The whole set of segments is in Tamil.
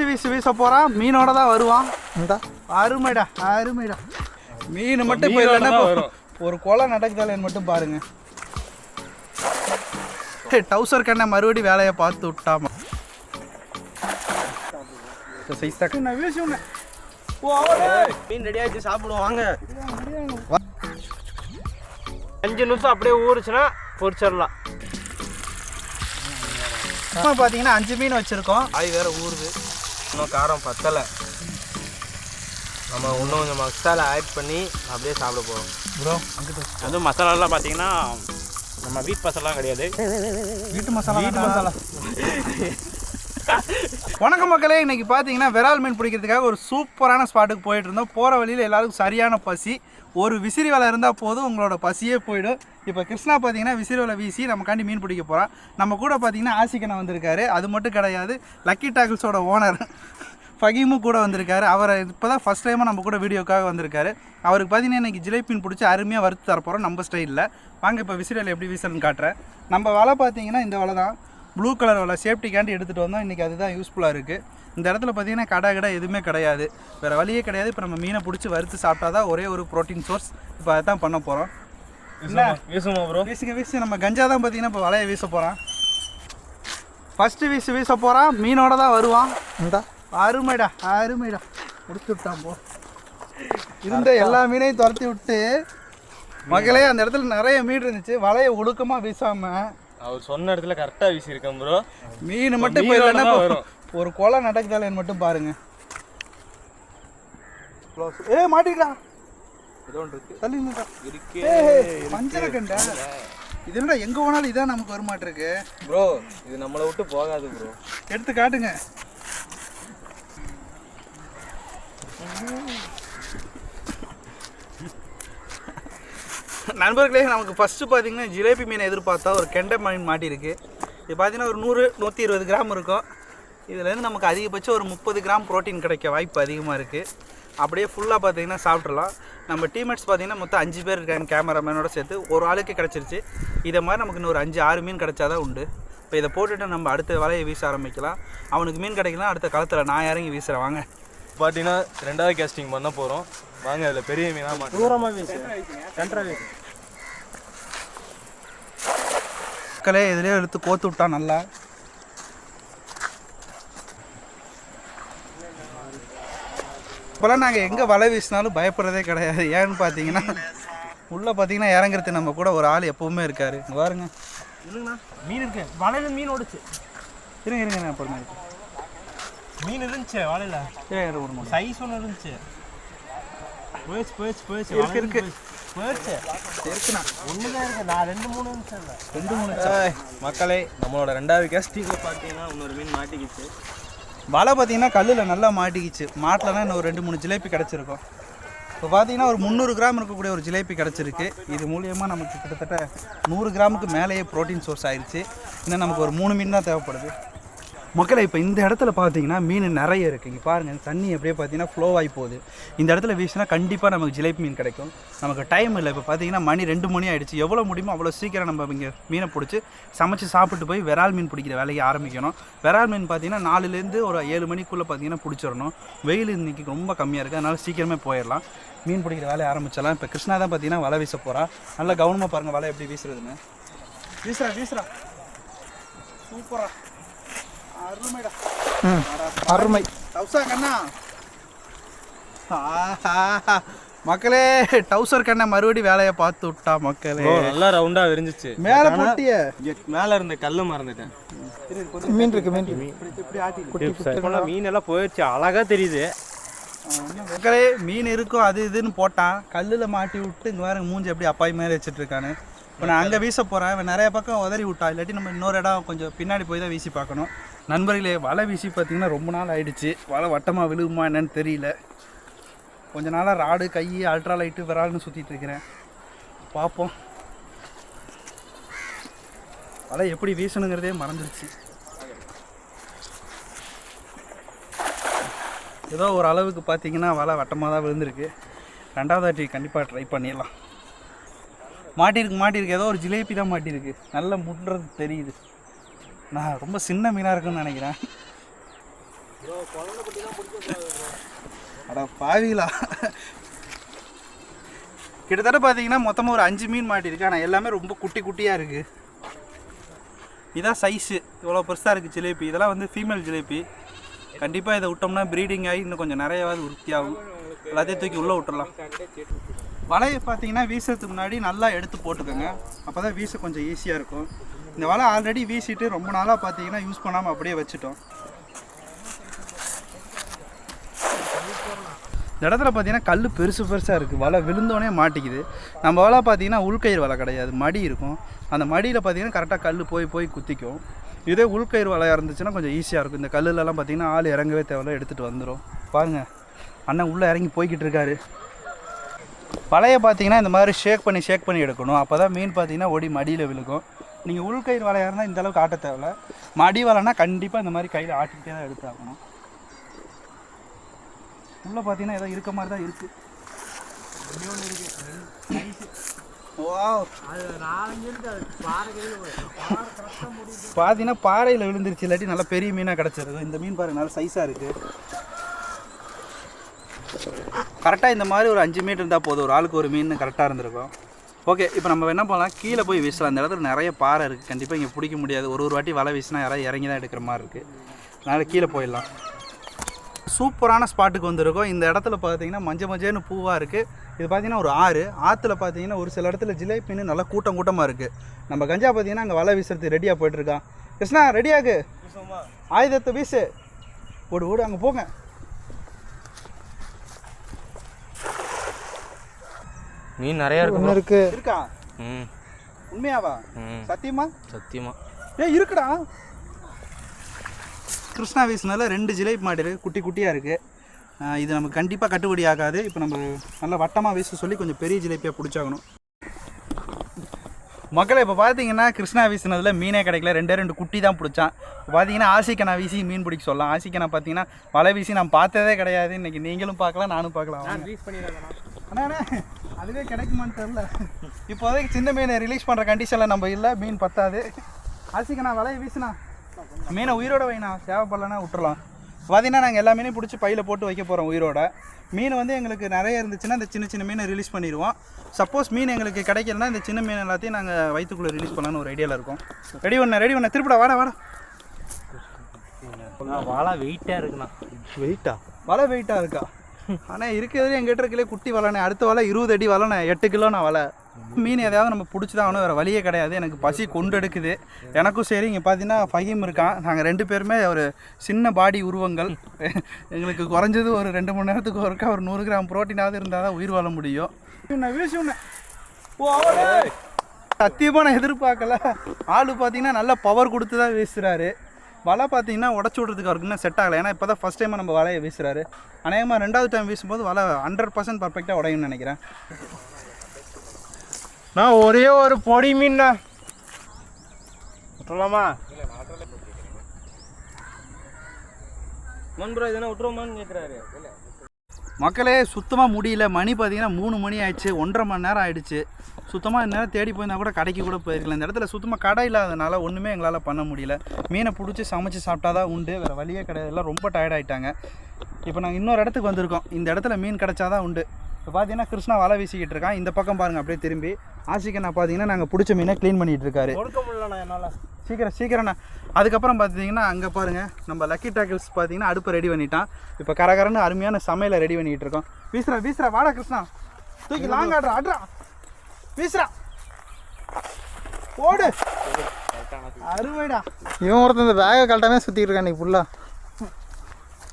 ஃபஸ்ட்டு வீசு வீச போகிறான் மீனோட தான் வருவான் அருமைடா அருமைடா. மீன் மட்டும் இப்போ இல்லைன்னா. ஒரு கொலை நடக்குதாலேன்னு மட்டும் பாருங்க. டவுசர் கண்ணை மறுபடி வேலையை பார்த்து விட்டாமா? நான் வீசி உன்னை. மீன் ரெடி ஆயிடுச்சு சாப்பிடுவோம் வாங்க. அஞ்சு நிமிஷம் அப்படியே ஊறுச்சுன்னா பொரிச்சிடலாம். பார்த்தீங்கன்னா அஞ்சு மீன் வச்சுருக்கோம். அது வேற ஊறுது. இன்னும் காரம் பத்தலை. நம்ம இன்னும் கொஞ்சம் மசாலா ஆட் பண்ணி அப்படியே சாப்பிட போகிறோம் ப்ரோ அதுவும் மசாலாலாம் பார்த்தீங்கன்னா நம்ம வீட் மசாலா கிடையாது. வீட்டு மசாலா வீட்டு மசாலா. வணக்கம் மக்களே இன்னைக்கு பார்த்தீங்கன்னா விரால் மீன் பிடிக்கிறதுக்காக ஒரு சூப்பரான ஸ்பாட்டுக்கு போயிட்டு இருந்தோம். போகிற வழியில் எல்லாருக்கும் சரியான பசி. ஒரு விசிறி வலை இருந்தால் போதும் உங்களோட பசியே போயிடும். இப்போ கிருஷ்ணா பார்த்தீங்கன்னா விசிறி வலை வீசி நமக்காண்டி மீன் பிடிக்க போகிறான் நம்ம கூட பார்த்தீங்கன்னா ஆசிக்கனை வந்திருக்காரு. அது மட்டும் கிடையாது லக்கி டாக்கிள்ஸோட ஓனர் ஃபகீமும் கூட வந்திருக்காரு. அவரை இப்போ தான் ஃபஸ்ட் டைமாக நம்ம கூட வீடியோக்காக வந்திருக்காரு. அவருக்கு பார்த்தீங்கன்னா இன்னைக்கு ஜிலேபின் பிடிச்சி அருமையாக வறுத்து தரப்போகிறோம் நம்ம ஸ்டைலில் வாங்க இப்போ விசிறியில் எப்படி வீசணும்னு காட்டுறேன். நம்ம வலை பார்த்தீங்கன்னா இந்த வலை தான் ப்ளூ கலர் வலை சேஃப்டிக்காண்டி எடுத்துகிட்டு வந்தோம். இன்றைக்கி அதுதான் யூஸ்ஃபுல்லாக இருக்குது இந்த இடத்துல பார்த்தீங்கன்னா கடை கடை எதுவுமே கிடையாது. வேறு வழியே கிடையாது. இப்போ நம்ம மீனை பிடிச்சி வறுத்து சாப்பிட்டா தான் ஒரே ஒரு ப்ரோட்டீன் சோர்ஸ் இப்போ அதை தான் பண்ண போகிறோம் வீசுமா ப்ரோ வீசுங்க வீசு நம்ம கஞ்சா தான் பார்த்தீங்கன்னா இப்போ வலையை வீச போகிறான் ஃபஸ்ட்டு வீசு வீச போகிறான் மீனோட தான் வருவான். இந்தா. அருமைடா அருமைடா. முடிச்சு விட்டான் போ. இருந்த எல்லா மீனையும் துரத்தி விட்டு மகளே அந்த இடத்துல நிறைய மீன் இருந்துச்சு. வலையை ஒடுக்கமாக வீசாம அவர் சொன்ன இடத்துல கரெக்டாக வீசியிருக்கேன் ப்ரோ மீன் மட்டும் இப்போ இல்லைன்னா வரும். ஒரு கொலை நடக்குதாலேன்னு மட்டும் பாருங்க. ஏ மாட்டிக்கடா தள்ளி நின்றா. ஏய், மஞ்சளை கண்டா இது என்னடா எங்க போனாலும் இதான் நமக்கு வர மாட்டிருக்கு ப்ரோ இது நம்மளை விட்டு போகாது ப்ரோ எடுத்து காட்டுங்க. நண்பர்களே நமக்கு ஃபஸ்ட்டு பார்த்தீங்கன்னா ஜிலேபி மீனை எதிர்பார்த்தா ஒரு கெண்டை மீன் மாட்டியிருக்கு இது பார்த்தீங்கன்னா ஒரு நூறு நூற்றி இருபது கிராம் இருக்கும். இதுலேருந்து நமக்கு அதிகபட்சம் ஒரு முப்பது கிராம் புரோட்டீன் கிடைக்க வாய்ப்பு அதிகமாக இருக்குது அப்படியே ஃபுல்லாக பார்த்தீங்கன்னா சாப்பிட்றலாம் நம்ம டீம்மேட்ஸ் பார்த்தீங்கன்னா மொத்தம் அஞ்சு பேர் இருக்காங்க கேமராமேனோட சேர்த்து. ஒரு ஆளுக்கு கிடச்சிருச்சு. இதை மாதிரி நமக்கு இன்னும் ஒரு அஞ்சு ஆறு மீன் கிடைச்சாதான் உண்டு. இப்போ இதை போட்டுட்டு நம்ம அடுத்த வலையை வீச ஆரம்பிக்கலாம். அவனுக்கு மீன் கிடைக்கலாம் அடுத்த காலத்தில் நான் இறங்கி வீசுகிறேன் வாங்க. பார்த்தீங்கன்னா ரெண்டாவது கேஸ்டிங் பண்ண போகிறோம் வாங்க அதில் பெரிய மீனாக தூரமாக வீசு சென்ட்ரா வீசு மக்களே இதுலேயே எடுத்து கோத்து விட்டான் நல்லா. இப்போலாம் நாங்கள் எங்கே வலை வீசினாலும் பயப்படுறதே கிடையாது. ஏன்னு பார்த்தீங்கன்னா உள்ளே பார்த்தீங்கன்னா இறங்குறது நம்ம கூட ஒரு ஆள் எப்பவுமே இருக்காரு. இங்க பாருங்க. மீன் இருக்கு. வலையில மீன் ஓடுச்சு. இருங்க இருங்க நான் பொறுமை மீன் இருந்துச்சு வலையில. சைஸ் ஒன்று இருந்துச்சு. போயிடுச்சு போயிடுச்சு போயிடுச்சு. இருக்கு, இருக்கு. போயிடுச்சு. இருக்குண்ணா ஒன்று தான் இருக்கு. நான் ரெண்டு மூணு நிமிஷம் இல்லை. ரெண்டு மூணு மக்களே நம்மளோட ரெண்டாவது கேஸ்டிங்கில் பார்த்தீங்கன்னா இன்னொரு மீன் மாட்டிக்கிச்சு. வலை பார்த்தீங்கன்னா கல்லில் நல்லா மாட்டிக்கிச்சு. மாட்டிலனா இன்னும் ரெண்டு மூணு ஜிலேபி கிடச்சிருக்கும். இப்போ பார்த்தீங்கன்னா ஒரு முந்நூறு கிராம் இருக்கக்கூடிய ஒரு ஜிலேபி கிடச்சிருக்கு. இது மூலியமாக நமக்கு கிட்டத்தட்ட நூறு கிராமுக்கு மேலேயே ப்ரோட்டீன் சோர்ஸ் ஆயிடுச்சு இன்னும் நமக்கு ஒரு மூணு மீன் தான் தேவைப்படுது. மக்களை இப்போ இந்த இடத்துல பார்த்தீங்கன்னா மீன் நிறைய இருக்குது இங்கே பாருங்கள் தண்ணி அப்படியே பார்த்தீங்கன்னா ஃப்ளோ ஆகி போகுது. இந்த இடத்துல வீசினா கண்டிப்பாக நமக்கு ஜிலேபி மீன் கிடைக்கும். நமக்கு டைம் இல்லை. இப்போ பார்த்தீங்கன்னா மணி ரெண்டு மணி ஆயிடுச்சு. எவ்வளோ முடியுமோ அவ்வளோ சீக்கிரம் நம்ம இங்கே மீனை பிடிச்சி சமைச்சு சாப்பிட்டு போய் விரால் மீன் பிடிக்கிற வேலையை ஆரம்பிக்கணும். விரால் மீன் பார்த்தீங்கன்னா நாலுலேருந்து ஒரு ஏழு மணிக்குள்ளே பார்த்தீங்கன்னா பிடிச்சிடணும். வெயில் இன்னைக்கு ரொம்ப கம்மியாக இருக்குது அதனால் சீக்கிரமே போயிடலாம். மீன் பிடிக்கிற வேலையை ஆரம்பிச்சிடலாம். இப்போ கிருஷ்ணா தான் பார்த்தீங்கன்னா வலை வீச போகிறா நல்லா கவனமாக பாருங்கள் வலை எப்படி வீசுறதுன்னு. வீசுறா வீசுறா. சூப்பராக அருமை. மக்களே டவுசர் கண்ணை மறுபடி வேலையை பார்த்து விட்டா மக்களே. நல்லா ரவுண்டாக விரிஞ்சிச்சு. மேல போட்டிய. மேலே இருந்த கல்லு மறந்துட்டேன். மீன் இருக்கு மீன் இருக்கு. மீன் எல்லாம் போயிடுச்சு அழகா தெரியுது. மக்களே மீன் இருக்கும் அது இதுன்னு போட்டான். கல்லில் மாட்டி விட்டு இங்கே வேற மூஞ்சி எப்படி அப்பாய் மாதிரி வச்சுட்டு இருக்கானு. இப்போ நான் அங்கே வீச போகிறேன் இவன் நிறைய பக்கம் உதறி விட்டா இல்லாட்டி நம்ம இன்னொரு இடம் கொஞ்சம் பின்னாடி போய் தான் வீசி பார்க்கணும். நண்பர்களே வலை வீசி பார்த்தீங்கன்னா ரொம்ப நாள் ஆயிடுச்சு. வலை வட்டமாக விழுகுமா என்னன்னு தெரியல. கொஞ்ச நாளாக ராடு கை அல்ட்ரா லைட்டு விரால்னு சுற்றிட்டு இருக்கிறேன். பார்ப்போம். வலை எப்படி வீசணுங்கிறதே மறந்துடுச்சு ஏதோ ஒரு அளவுக்கு பார்த்தீங்கன்னா வலை வட்டமாக தான் விழுந்திருக்கு. ரெண்டாவது ஆட்டி கண்டிப்பாக ட்ரை பண்ணிடலாம். மாட்டிருக்கு மாட்டிருக்கு ஏதோ ஒரு ஜிலேபி தான் மாட்டிருக்கு நல்லா முட்டுறது தெரியுது. நான் ரொம்ப சின்ன மீனாக இருக்குன்னு நினைக்கிறேன். அட பாவிலா கிட்டத்தட்ட பார்த்தீங்கன்னா மொத்தமாக ஒரு அஞ்சு மீன் மாட்டிருக்கு ஆனால் எல்லாமே ரொம்ப குட்டி குட்டியாக இருக்குது இதான் சைஸு இவ்வளோ பெருசாக இருக்குது ஜிலேபி. இதெல்லாம் வந்து ஃபீமேல் ஜிலேபி. கண்டிப்பாக இதை விட்டோம்னா ப்ரீடிங் ஆகி இன்னும் கொஞ்சம் நிறையாவது உறுத்தியாகும் எல்லாத்தையும் தூக்கி உள்ளே விட்டுடலாம் வலையை பார்த்தீங்கன்னா வீசுறதுக்கு முன்னாடி நல்லா எடுத்து போட்டுக்கோங்க. அப்போ தான் வீச கொஞ்சம் ஈஸியாக இருக்கும். இந்த வலை ஆல்ரெடி வீசிட்டு ரொம்ப நாளாக பார்த்தீங்கன்னா யூஸ் பண்ணாமல் அப்படியே வச்சுட்டோம். இந்த இடத்துல பார்த்தீங்கன்னா கல் பெருசு பெருசாக இருக்குது வலை விழுந்தோடனே மாட்டிக்குது. நம்ம வலை பார்த்தீங்கன்னா உள்கயிறு வலை கிடையாது. மடி இருக்கும். அந்த மடியில் பார்த்தீங்கன்னா கரெக்டாக கல் போய் போய் குத்திக்கும். இதே உள்கயிறு வலையாக இருந்துச்சுன்னா கொஞ்சம் ஈஸியாக இருக்கும். இந்த கல்லுலலாம் பார்த்தீங்கன்னா ஆள் இறங்கவே தேவையில்ல. எடுத்துகிட்டு வந்துடும் பாருங்கள் அண்ணன் உள்ளே இறங்கி போய்கிட்டு இருக்காரு. வலையை பார்த்தீங்கன்னா இந்த மாதிரி ஷேக் பண்ணி ஷேக் பண்ணி எடுக்கணும். அப்போ தான் மீன் பார்த்தீங்கன்னா ஒடி மடியில் விழுக்கும் நீங்கள் உள்கயிறு வலையாக இருந்தால் இந்தளவுக்கு ஆட்ட தேவையில்ல. மடி வலைனா கண்டிப்பாக இந்த மாதிரி கையில் ஆட்டிக்கிட்டே தான் எடுத்தாகணும். உள்ளே பார்த்தீங்கன்னா ஏதோ இருக்க மாதிரி தான் இருக்குது Wow. பார்த்தீங்கன்னா பாறையில் விழுந்துருச்சு இல்லாட்டி நல்லா பெரிய மீனாக கிடச்சிருக்கும். இந்த மீன் பாருங்க நல்லா சைஸாக இருக்குது கரெக்டாக இந்த மாதிரி ஒரு அஞ்சு மீட்டர் இருந்தால் போதும். ஒரு ஆளுக்கு ஒரு மீன் கரெக்டாக இருந்திருக்கும். ஓகே இப்போ நம்ம என்ன பண்ணலாம்? கீழே போய் வீசலாம். அந்த இடத்துல நிறைய பாறை இருக்குது கண்டிப்பாக இங்கே பிடிக்க முடியாது. ஒரு ஒரு வாட்டி வலை வீசினா யாராவது இறங்கி தான் எடுக்கிற மாதிரி இருக்குது அதனால் கீழே போயிடலாம். சூப்பரான ஸ்பாட்டுக்கு வந்திருக்கோம். இந்த இடத்துல பார்த்தீங்கன்னா மஞ்சள் மஞ்சள்னு பூவாக இருக்குது இது பார்த்தீங்கன்னா ஒரு ஆறு. ஆற்றுல பார்த்தீங்கன்னா ஒரு சில இடத்துல ஜிலேபின்னு நல்லா கூட்டம் கூட்டமாக இருக்குது நம்ம கஞ்சா பார்த்தீங்கன்னா அங்கே வலை வீசுறது ரெடியாக போயிட்டுருக்கான் கிருஷ்ணா ரெடியாகு ஆயுதத்தை வீசு. ஓடு ஓடு அங்கே போங்க. மீன் நிறையா இருக்கு ஒன்று இருக்கு இருக்கா? ம். உண்மையாவா? ம். சத்தியமா? சத்தியமா. ஏ இருக்குடா. கிருஷ்ணா வீசினால ரெண்டு ஜிலேபி மாடு இருக்குது குட்டி குட்டியாக இருக்குது இது நமக்கு கண்டிப்பாக கட்டுப்படி ஆகாது. இப்போ நம்ம நல்லா வட்டமாக வீச சொல்லி கொஞ்சம் பெரிய ஜிலேபியாக பிடிச்சாகணும். மக்களை இப்போ பார்த்தீங்கன்னா கிருஷ்ணா வீசினதில் மீனே கிடைக்கல. ரெண்டே ரெண்டு குட்டி தான் பிடிச்சான். இப்போ பார்த்தீங்கன்னா ஆசிக்கனா வீசி மீன் பிடிக்க சொல்லலாம். ஆசிக்கனா பார்த்தீங்கன்னா வலை வீசி நான் பார்த்ததே கிடையாது. இன்னைக்கு நீங்களும் பார்க்கலாம் நானும் பார்க்கலாம். அண்ணா. அதுவே கிடைக்குமான்னு தெரில இப்போதைக்கு சின்ன மீனை ரிலீஸ் பண்ணுற கண்டிஷனில் நம்ம இல்லை மீன் பத்தாது. ஆசிக்கண்ணா வலையை வீசுனா மீனை உயிரோட வைண்ணா தேவைப்படலன்னா விட்டுறலாம். பார்த்தீங்கன்னா நாங்கள் எல்லா மீனையும் பிடிச்சி பையில் போட்டு வைக்க போகிறோம் உயிரோட. மீன் வந்து எங்களுக்கு நிறைய இருந்துச்சுன்னா இந்த சின்ன சின்ன மீனை ரிலீஸ் பண்ணிடுவோம். சப்போஸ் மீன் எங்களுக்கு கிடைக்கலனா இந்த சின்ன மீன் எல்லாத்தையும் நாங்கள் வயிற்றுக்குள்ளே ரிலீஸ் பண்ணலான்னு ஒரு ஐடியாவில் இருக்கோம். ரெடி பண்ண ரெடி பண்ண. திருப்பிடா வாடா வாடா. வாழை வெயிட்டாக இருக்குண்ணா. வெயிட்டா வலை வெயிட்டாக இருக்கா? ஆனால் இருக்கிறதுல எங்கிட்ட இருக்கலே குட்டி வலைண்ணே அடுத்த வலை இருபது அடி வலைண்ணே எட்டு கிலோண்ணா வலை. மீன் எதையாவது நம்ம பிடிச்சி தான் ஆகணும். வேறு வழியே கிடையாது. எனக்கு பசி கொண்டு எடுக்குது. எனக்கும் சரி இங்கே பார்த்தீங்கன்னா ஃபஹீம் இருக்கான். நாங்கள் ரெண்டு பேருமே ஒரு சின்ன பாடி உருவங்கள். எங்களுக்கு குறைஞ்சது ஒரு ரெண்டு மணி நேரத்துக்கு ஒருக்கா ஒரு நூறு கிராம் புரோட்டீனாவது இருந்தால் தான் உயிர் வாழ முடியும். வீசி. சத்தியமாக நான் எதிர்பார்க்கல. ஆள் பார்த்தீங்கன்னா நல்ல பவர் கொடுத்து தான் வீசுகிறாரு வலை பார்த்தீங்கன்னா உடச்சி விட்றதுக்கு அவருக்கு இன்னும் செட் ஆகலை. ஏன்னா இப்போ தான் ஃபஸ்ட் டைம் நம்ம வலையை வீசுறாரு. அநேகமாக ரெண்டாவது டைம் வீசும்போது வலை ஹண்ட்ரட் பர்சன்ட் பர்ஃபெக்டாக உடையும்னு நினைக்கிறேன். நான் ஒரே ஒரு பொடி மீன்ண்ணா விட்டுலாமா மண் ப்ரோ இதெல்லாம் விட்டுருமான்னு கேட்குறாரு மக்களே சுத்தமாக முடியல. மணி பார்த்தீங்கன்னா மூணு மணி ஆயிடுச்சு. ஒன்றரை மணி நேரம் ஆயிடுச்சு. சுத்தமாக இந்த நேரம் தேடி போயிருந்தா கூட கடைக்கு கூட போயிருக்கலாம் இந்த இடத்துல சுத்தமாக கடை இல்லாதனால ஒன்றுமே எங்களால் பண்ண முடியல. மீனை பிடிச்சி சமைச்சு சாப்பிட்டா தான் உண்டு. வேறு வழியே கிடையாது. எல்லாம் ரொம்ப டயர்டாயிட்டாங்க இப்போ நாங்கள் இன்னொரு இடத்துக்கு வந்திருக்கோம். இந்த இடத்துல மீன் கிடைச்சாதான் உண்டு. இப்போ பார்த்தீங்கன்னா கிருஷ்ணா வலை வீசிக்கிட்டு இருக்கான். இந்த பக்கம் பாருங்கள் அப்படியே திரும்பி. ஆசிக்கண்ணா பார்த்தீங்கன்னா நாங்கள் பிடிச்ச மீனை க்ளீன் பண்ணிகிட்டு இருக்காரு. கொடுக்க முடியலண்ணா என்னால். சீக்கிரம் சீக்கிரம்ண்ணா அதுக்கப்புறம் பார்த்தீங்கன்னா அங்கே பாருங்கள் நம்ம லக்கி டாக்கிள்ஸ் பார்த்தீங்கன்னா அடுப்பை ரெடி பண்ணிட்டான். இப்போ கரகரன்னு அருமையான சமையலை ரெடி பண்ணிட்டு இருக்கோம். வீசுறா வீசுறா வாடா கிருஷ்ணா. தூக்கி லாங் ஆடுறா ஆடுறா. வீசுறா. ஓடு. அருமைடா. இவன் ஒருத்தன் இந்த பேகை கரெக்டாக சுற்றிட்டு இருக்கான் இன்னைக்கு ஃபுல்லாக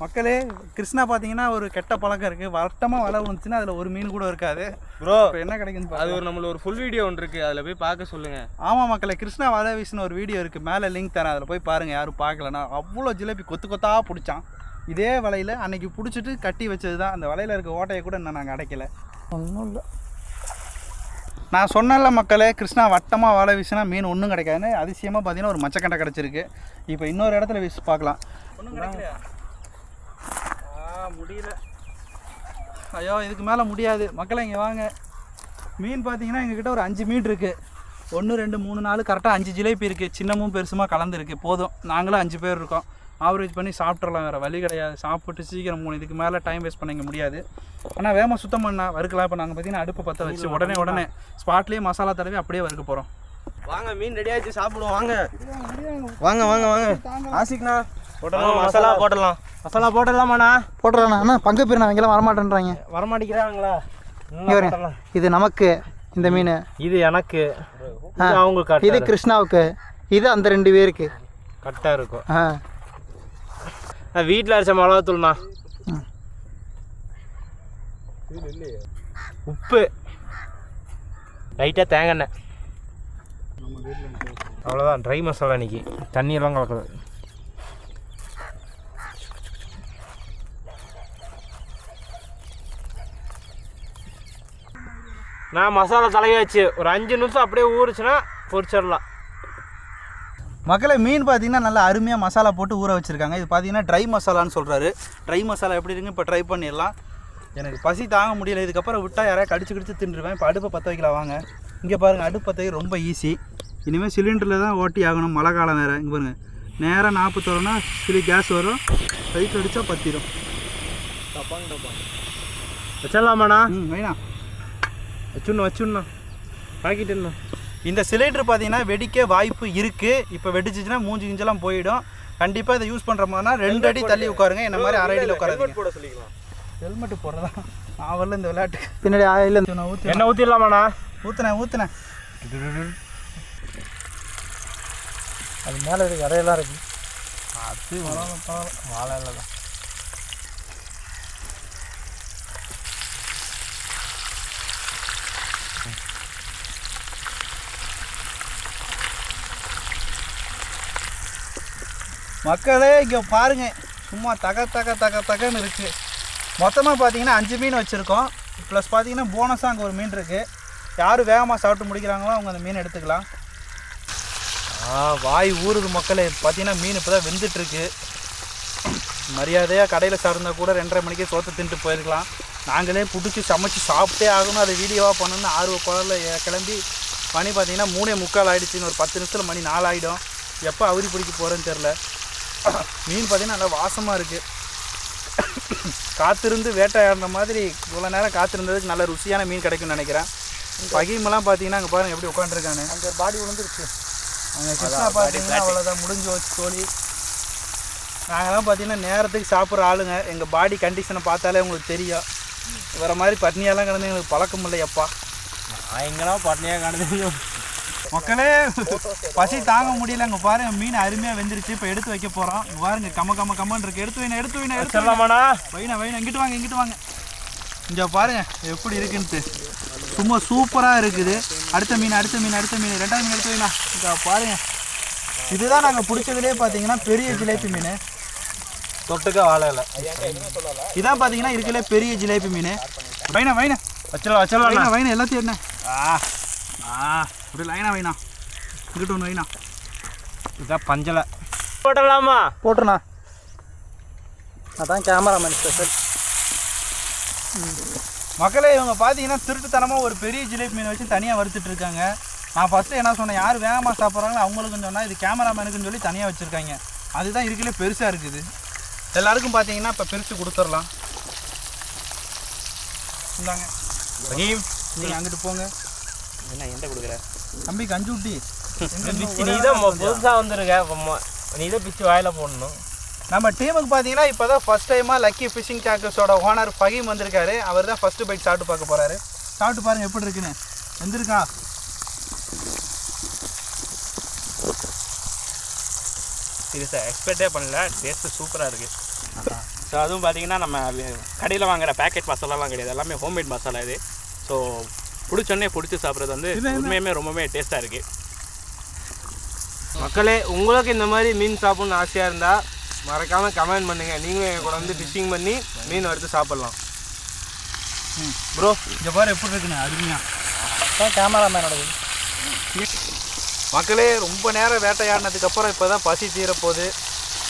மக்களே கிருஷ்ணா பார்த்தீங்கன்னா ஒரு கெட்ட பழக்கம் இருக்குது வட்டமாக வலை வந்துச்சுன்னா அதில் ஒரு மீன் கூட இருக்காது. ப்ரோ இப்போ என்ன கிடைக்குன்னு அது ஒரு நம்மள ஒரு ஃபுல் வீடியோ ஒன்று இருக்கு. அதில் போய் பார்க்க சொல்லுங்க. ஆமாம் மக்களே கிருஷ்ணா வலை வீசின ஒரு வீடியோ இருக்குது மேலே லிங்க் தரேன். அதில் போய் பாருங்கள் யாரும் பார்க்கலனா அவ்வளோ ஜிலேபி கொத்து கொத்தா பிடிச்சான். இதே வலையில் அன்னைக்கு பிடிச்சிட்டு கட்டி வச்சது தான் அந்த வலையில் இருக்க ஓட்டையை கூட இன்னும் நாங்கள் அடைக்கல. ஒன்றும் இல்லை. நான் சொன்னல மக்களே கிருஷ்ணா வட்டமாக வலை வீசினா மீன் ஒன்றும் கிடைக்காதுன்னு. அதிசயமாக பார்த்தீங்கன்னா ஒரு மச்சக்கண்டை கிடச்சிருக்கு. இப்போ இன்னொரு இடத்துல வீசி பார்க்கலாம். ஒன்றும் கிடைக்கலையா? முடியல. ஐயோ இதுக்கு மேலே முடியாது. மக்களே இங்கே வாங்க. மீன் பார்த்தீங்கன்னா எங்ககிட்ட ஒரு அஞ்சு மீன் இருக்குது ஒன்று ரெண்டு மூணு நாலு கரெக்டாக அஞ்சு ஜிலேபி இருக்குது சின்னமும் பெருசுமாக கலந்துருக்கு. போதும். நாங்களும் அஞ்சு பேர் இருக்கோம். ஆவரேஜ் பண்ணி சாப்பிட்றலாம் வேறு வழி கிடையாது. சாப்பிட்டு சீக்கிரம் மூணு இதுக்கு மேலே டைம் வேஸ்ட் பண்ணிக்க முடியாது. ஆனால் வேகமாக சுத்தம் பண்ணா வறுக்கலாம். இப்போ நாங்கள் பார்த்தீங்கன்னா அடுப்பை பற்ற வச்சு உடனே உடனே ஸ்பாட்லேயே மசாலா தடவி அப்படியே வறுக்க போகிறோம் வாங்க மீன் ரெடி ஆயிடுச்சு. சாப்பிடுவோம். வாங்க. வாங்க வாங்க வாங்க. ஆசிக்ண்ணா போட்டலாம் மசாலா போட்டலாம் மசாலா போட்டலாமாண்ணா போட்டுறாண்ணா. அண்ணா பங்கு பேர் அவங்களாம் வரமாட்டேன்றாங்க. வரமாட்டேங்கிறாங்களா? இங்க பாருங்க. இது நமக்கு இந்த மீன். இது எனக்கு. அவங்க இது கிருஷ்ணாவுக்கு. இது அந்த ரெண்டு பேருக்கு. கரெக்டாக இருக்கும். ஆ. வீட்டில் அரைச்ச மிளகாத்தூள்ண்ணா. உப்பு. லைட்டாக தேங்காய் எண்ணெய் அவ்வளோதான் ட்ரை மசாலா இன்னைக்கு. தண்ணியெல்லாம் கலக்குது. நான் மசாலா தலையாச்சு. ஒரு அஞ்சு நிமிஷம் அப்படியே ஊறுச்சுன்னா பொரிச்சிடலாம். மக்களே மீன் பார்த்தீங்கன்னா நல்லா அருமையாக மசாலா போட்டு ஊற வச்சுருக்காங்க. இது பார்த்தீங்கன்னா ட்ரை மசாலான்னு சொல்கிறாரு ட்ரை மசாலா எப்படி இருக்குன்னு இப்போ ட்ரை பண்ணிடலாம். எனக்கு பசி தாங்க முடியல. இதுக்கப்புறம் விட்டால் யாரையா கடிச்சு கடிச்சு தின்றுவேன் இப்போ அடுப்பை பற்ற வைக்கலாம் வாங்க. இங்கே பாருங்கள் அடுப்பு பற்ற ரொம்ப ஈஸி இனிமேல் சிலிண்டரில் தான் ஓட்டி ஆகணும். மழை காலம் வேறு. இங்கே பாருங்கள் நேராக நாற்பத்தோரனா சிலி கேஸ் வரும். லைட் அடித்தா பற்றிடும் வச்சிடலாமாண்ணா? ம் வேணாம் வச்சுடணும் வச்சுடணும். பாக்கிட்டு இன்னும் இந்த சிலிண்டர் பார்த்தீங்கன்னா வெடிக்க வாய்ப்பு இருக்குது இப்போ வெடிச்சிச்சுன்னா மூஞ்சி கிஞ்செல்லாம் போயிடும். கண்டிப்பாக இதை யூஸ் பண்ணுற மாதிரினா ரெண்டு அடி தள்ளி உட்காருங்க. என்ன மாதிரி அரை அடியில் உட்காருங்க போட சொல்லிக்கலாம். ஹெல்மெட் போடுறதா? நான் வரல இந்த விளையாட்டுக்கு. பின்னாடி ஆயில் ஊற்றி என்ன ஊற்றிடலாமாண்ணா ஊற்றுனேன் ஊற்றுனேன் அது மேலே இருக்கு இடையெல்லாம் இருக்கு. அது வாழை இல்லை தான் மக்களே இங்கே பாருங்க. சும்மா தக தக தக தகன்னு இருக்குது மொத்தமாக பார்த்தீங்கன்னா அஞ்சு மீன் வச்சுருக்கோம். ப்ளஸ் பார்த்தீங்கன்னா போனஸாக அங்கே ஒரு மீன் இருக்குது யார் வேகமாக சாப்பிட்டு முடிக்கிறாங்களோ அவங்க அந்த மீன் எடுத்துக்கலாம். வாய் ஊறுது மக்களே. பார்த்தீங்கன்னா மீன் இப்போ தான் வெந்துட்டுருக்கு. மரியாதையாக கடையில் சார்ந்தா கூட ரெண்டரை மணிக்கே சோத்தை தின்ட்டு போயிருக்கலாம். நாங்களே பிடிச்சி சமைச்சு சாப்பிட்டே ஆகணும். அதை வீடியோவாக பண்ணணும்னு ஆர்வ குழலில் கிளம்பி மணி பார்த்தீங்கன்னா மூணே முக்கால் ஆகிடுச்சின்னு ஒரு பத்து நிமிஷத்தில் மணி நாலு ஆகிடும் எப்போ அவுரி பிடிக்க போகிறேன்னு தெரில மீன் பார்த்தீங்கன்னா நல்லா வாசமாக இருக்குது காத்திருந்து வேட்டையாடுற மாதிரி இவ்வளோ நேரம் காத்திருந்ததுக்கு நல்ல ருசியான மீன் கிடைக்கும்னு நினைக்கிறேன். பகிமெல்லாம் பார்த்தீங்கன்னா அங்கே பாருங்க எப்படி உட்காந்துருக்கானு அங்கே பாடி விழுந்துருச்சு. அங்கே கிருஷ்ணா பார்த்தீங்கன்னா அவ்வளோதான் முடிஞ்சு வச்சு தோழி. நாங்களாம் பார்த்தீங்கன்னா நேரத்துக்கு சாப்பிட்ற ஆளுங்க. எங்கள் பாடி கண்டிஷனை பார்த்தாலே உங்களுக்கு தெரியும். வேறு மாதிரி பட்னியெல்லாம் கிடந்து எங்களுக்கு பழக்கம் இல்லை எப்பா நான் எங்கெல்லாம் பட்னியாக காணுது மக்களே பசி தாங்க முடியல அங்கே பாருங்க மீன் அருமையாக வெந்துருச்சு. இப்போ எடுத்து வைக்க போகிறோம் பாருங்க கம்ம கம்ம கம்மன்னு இருக்கு. எடுத்து வைனா எடுத்து வைனா எடுத்து வைனா. வச்சிடலாமாண்ணா வைனா வைனா இங்கிட்டு வாங்க இங்கிட்டு வாங்க. இங்கே பாருங்க எப்படி இருக்குன்ட்டு. சும்மா சூப்பராக இருக்குது. அடுத்த மீன் அடுத்த மீன் அடுத்த மீன். ரெண்டாவது மீன் எடுத்து வைனா இங்கே பாருங்க. இதுதான் நாங்கள் பிடிச்சதுலேயே பார்த்தீங்கன்னா பெரிய ஜிலேபி மீன். தொட்டுக்க வாழை இல்லை இதான் பார்த்தீங்கன்னா இருக்கலே பெரிய ஜிலேபி மீன். வைனா வைனா. வச்சிடலாம் வச்சிடலாம் வைனா வைனா எல்லாத்தையும் என்ன ஆ ஆ. இப்படி லைனா வைனா இங்கிட்டு ஒன்று வைனா இதான் பஞ்சலை. போட்டலாமா? போட்டுருண்ணா அதான் கேமராமேன் ஸ்பெஷல் மக்களே இவங்க பார்த்தீங்கன்னா திருட்டுத்தனமாக ஒரு பெரிய ஜிலேபி மீன் வச்சு தனியாக வறுத்துட்டு இருக்காங்க. நான் ஃபஸ்ட்டு என்ன சொன்னேன் யார் வேகமாக சாப்பிட்றாங்களோ அவங்களுக்கும் சொன்னால் இது கேமராமேனுக்குன்னு சொல்லி தனியாக வச்சுருக்காங்க. அதுதான் இருக்கலே பெருசாக இருக்குது. எல்லாருக்கும் பார்த்தீங்கன்னா இப்போ பிரித்து கொடுத்துடலாம். இந்தாங்க. ரஹீம் நீங்கள் அங்கிட்டு போங்க. என்ன எந்த கொடுக்குற? தம்பி கஞ்சி ஊட்டி. நீ தான் புதுசாக வந்திருக்க நீ தான் பிச்சு வாயில போடணும். நம்ம டீமுக்கு பார்த்தீங்கன்னா இப்போ தான் ஃபஸ்ட் டைமாக லக்கி ஃபிஷிங் டேக்கர்ஸோட ஓனர் ஃபஹீம் வந்திருக்காரு. அவர் தான் ஃபஸ்ட்டு பைட் சாப்பிட்டு பார்க்க போகிறாரு சாப்பிட்டு பாருங்க எப்படி இருக்குன்னு. வந்திருக்கா இது சார் எக்ஸ்பெக்டே பண்ணல டேஸ்ட்டு சூப்பராக இருக்குது ஸோ அதுவும் பார்த்தீங்கன்னா நம்ம கடையில் வாங்குற பேக்கெட் மசாலாலாம் கிடையாது. எல்லாமே ஹோம்மேட் மசாலா இது. ஸோ பிடிச்சோன்னே பிடிச்சி சாப்பிட்றது வந்து உண்மையுமே ரொம்பவே டேஸ்ட்டாக இருக்குது மக்களே உங்களுக்கு இந்த மாதிரி மீன் சாப்பிடணும்னு ஆசையாக இருந்தால் மறக்காமல் கமெண்ட் பண்ணுங்கள் நீங்களும் எங்கள் கூட வந்து ஃபிஷிங் பண்ணி மீன் வறுத்து சாப்பிட்லாம். ப்ரோ இங்கே பாரு எப்படி இருக்குன்னு அருமையாக அதான் கேமராமேனோட மக்களே ரொம்ப நேரம் வேட்டையாடினதுக்கு அப்புறம் இப்போ தான் பசி தீரப்போகுது.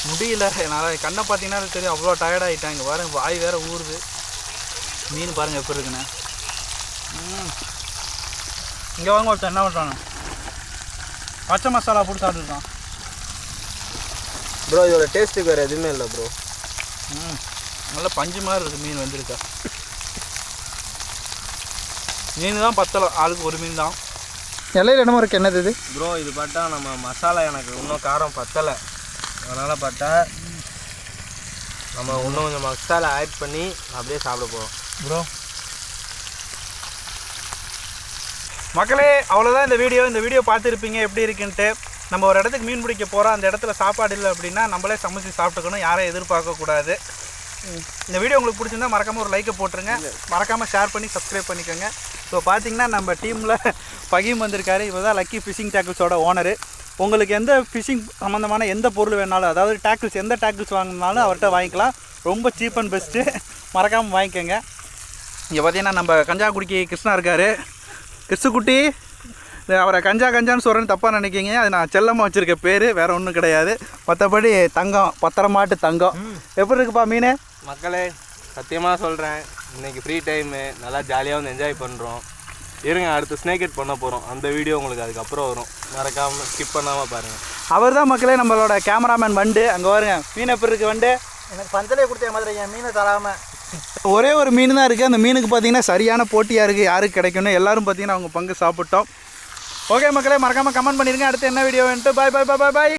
முடியல. என்னால் கண்ணை பார்த்தீங்கன்னா தெரியும். அவ்வளோ டயர்ட் ஆகிட்டாங்க பாருங்க வாய் வேற ஊறுது. மீன் பாருங்க எப்படி இருக்குண்ணே இங்கே வாங்க ஒருத்தன் என்ன பண்ணுறாங்க பச்சை மசாலா போட்டு சாப்பிட்டுருக்கான். ப்ரோ இதோட டேஸ்ட்டுக்கு வேறு எதுவுமே இல்லை ப்ரோ ம் நல்ல பஞ்சு மாதிரி இருக்குது மீன் வந்திருக்கா. மீன் தான் பத்தலை ஆளுக்கு ஒரு மீன் தான். இலையில என்னமோ இருக்கு என்னது இது? ப்ரோ இது பார்த்தா நம்ம மசாலா எனக்கு இன்னும் காரம் பத்தலை. அதனால் பார்த்தா நம்ம இன்னும் கொஞ்சம் மசாலா ஆட் பண்ணி அப்படியே சாப்பிட போகிறோம் ப்ரோ மக்களே அவ்வளோதான் இந்த வீடியோ. இந்த வீடியோ பார்த்துருப்பீங்க எப்படி இருக்குன்ட்டு. நம்ம ஒரு இடத்துக்கு மீன் பிடிக்க போகிறோம் அந்த இடத்துல சாப்பாடு இல்லை அப்படின்னா நம்மளே சமைச்சு சாப்பிட்டுக்கணும். யாரையும் எதிர்பார்க்கக்கூடாது இந்த வீடியோ உங்களுக்கு பிடிச்சிருந்தா மறக்காமல் ஒரு லைக்கை போட்டுருங்க. மறக்காமல் ஷேர் பண்ணி சப்ஸ்கிரைப் பண்ணிக்கோங்க. ஸோ பார்த்தீங்கன்னா நம்ம டீமில் பகிம் வந்திருக்காரு. இவர் தான் லக்கி ஃபிஷிங் டேக்கிள்ஸோட ஓனரு உங்களுக்கு எந்த ஃபிஷிங் சம்மந்தமான எந்த பொருள் வேணாலும் அதாவது டேக்கிள்ஸ் எந்த டேக்கிள்ஸ் வாங்கினாலும் அவர்கிட்ட வாங்கிக்கலாம். ரொம்ப சீப் அண்ட் பெஸ்ட்டு மறக்காமல் வாங்கிக்கோங்க. இங்கே பார்த்தீங்கன்னா நம்ம கஞ்சாக்குடிக்கு கிருஷ்ணா இருக்காரு. கிறிஸ்துக்குட்டி அவரை கஞ்சா கஞ்சான்னு சொல்கிறேன்னு தப்பாக நினைக்கிங்க. அது நான் செல்லமாக வச்சுருக்க பேர் வேறு ஒன்றும் கிடையாது. மற்றபடி தங்கம் பத்திரமாட்டு தங்கம். எப்படி இருக்குப்பா மீன்? மக்களே சத்தியமாக சொல்கிறேன் இன்னைக்கு ஃப்ரீ டைமு நல்லா ஜாலியாக வந்து என்ஜாய் பண்ணுறோம் இருங்க அடுத்து ஸ்னேக்கெட் பண்ண போகிறோம் அந்த வீடியோ உங்களுக்கு அதுக்கப்புறம் வரும். மறக்காமல் ஸ்கிப் பண்ணாமல் பாருங்கள் அவர் தான் மக்களே நம்மளோட கேமராமேன் வண்டு. அங்கே பாருங்க. மீன் எப்படி இருக்கு வண்டு? எனக்கு பந்தலே கொடுத்த மாதிரி என் மீனை தராம. ஒரே ஒரு மீன் தான் இருக்குது அந்த மீனுக்கு பார்த்தீங்கன்னா சரியான போட்டியாக இருக்குது யாருக்கு கிடைக்கணும் எல்லாரும் பார்த்தீங்கன்னா அவங்க பங்கு சாப்பிட்டோம். ஓகே மக்களே மறக்காமல் கமெண்ட் பண்ணிடுங்க அடுத்து என்ன வீடியோ வந்துட்டு பாய் பாய் பாய் பாய் பாய்